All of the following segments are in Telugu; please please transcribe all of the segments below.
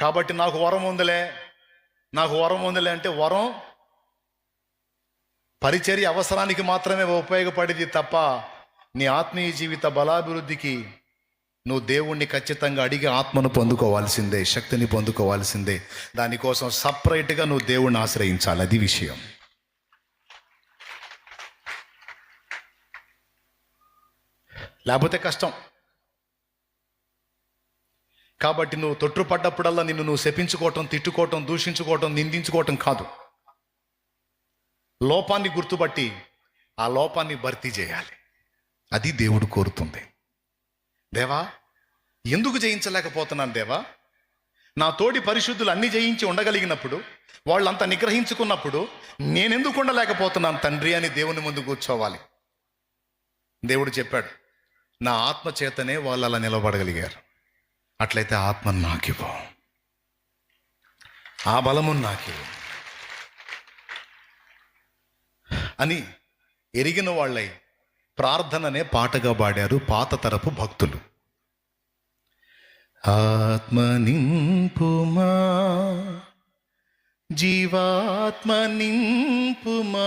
కాబట్టి నాకు వరం ఉందిలే. నాకు వరం ఉందిలే అంటే వరం పరిచర్య అవసరానికి మాత్రమే ఉపయోగపడేది తప్ప నీ ఆత్మీయ జీవిత బలాభివృద్ధికి నువ్వు దేవుణ్ణి ఖచ్చితంగా అడిగి ఆత్మను పొందుకోవాల్సిందే శక్తిని పొందుకోవాల్సిందే. దానికోసం సపరేట్గా నువ్వు దేవుణ్ణి ఆశ్రయించాలి. అది విషయం. లేకపోతే కష్టం. కాబట్టి నువ్వు తొట్టుపడ్డప్పుడల్లా నిన్ను నువ్వు శపించుకోవటం తిట్టుకోవటం దూషించుకోవటం నిందించుకోవటం కాదు. లోపాన్ని గుర్తుపట్టి ఆ లోపాన్ని భర్తీ చేయాలి. అది దేవుడు కోరుతుంది. దేవా ఎందుకు జయించలేకపోతున్నాను దేవా? నా తోటి పరిశుద్ధులు అన్ని జయించి ఉండగలిగినప్పుడు వాళ్ళంతా నిగ్రహించుకున్నప్పుడు నేనెందుకు ఉండలేకపోతున్నాను తండ్రి అని దేవుని ముందు కూర్చోవాలి. దేవుడు చెప్పాడు నా ఆత్మ చేతనే వాళ్ళు అలా నిలబడగలిగారు. అట్లయితే ఆత్మ నాకివ్వు. ఆ బలము నాకివ్వు. అని ఎరిగిన వాళ్ళై ప్రార్థననే పాటగా పాడారు పాత తరపు భక్తులు. ఆత్మ నింపుమా జీవాత్మ నింపుమా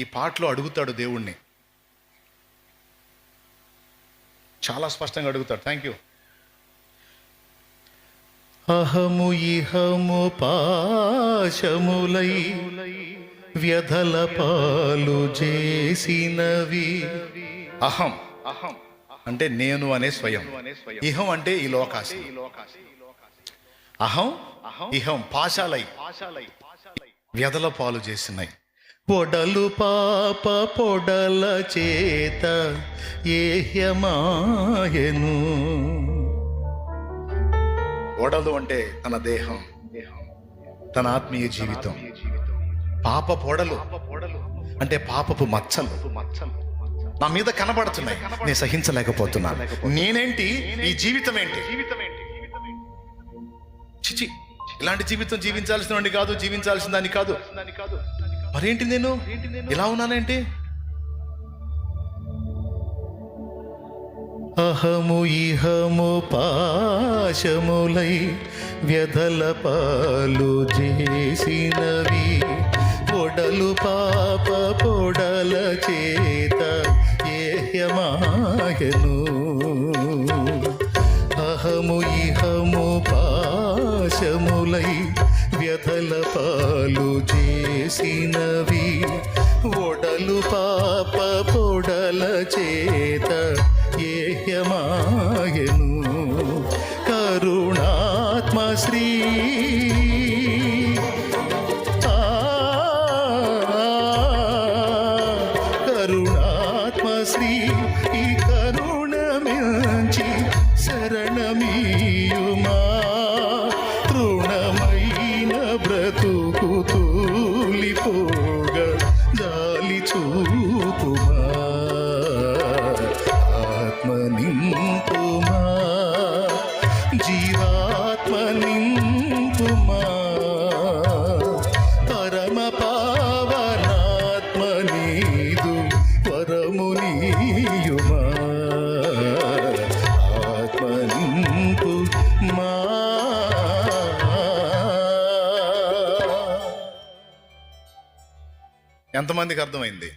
ఈ పాటలో అడుగుతాడు దేవుణ్ణి. చాలా స్పష్టంగా అడుగుతాడు. థ్యాంక్ యూ అహము ఇహము పాశములై వ్యధల పాలు చేసినవి. అహం. అహం అంటే నేను అనే స్వయం. ఇహం అంటే ఈ లోకాశ. అహం ఇహం పాశాలై వ్యధల పాలు చేసినాయి పొడలు పాప పొడల చేత ఏహ్యమాయను. ఒడలు అంటే తన దేహం తన ఆత్మీయ జీవితం. పాప పొడలు అంటే పాపపు మచ్చలు. నా మీద కనబడుతున్నాయి నేను సహించలేకపోతున్నాను. నేనేంటి? ఈ జీవితం ఏంటి? చిచి ఇలాంటి జీవితం జీవించాల్సిన వాడిని కాదు జీవించాల్సిన దాన్ని కాదు. మరేంటి నేను? ఇలా ఉన్నానేంటి? అహము ఇహము పాశములై వ్యధల పాలు చేసినవి. పొడలు పాప పొడల చేత ఏహ్యమాయను. పాశములై వ్యధల పాలు చేసినవి. ఒడలు పాప పొడల చేత ఏహ్యమాయను. కరుణాత్మ శ్రీ. కరుణాత్మ శ్రీ ఈ కరుణ కరుణమించి శరణమీ. జీవాత్మ నింపుమా పరమ పావనాత్మ నీదు పరము నీయుమా? ఆత్మ నింపుమా ఎంతమందికి అర్థమైంది?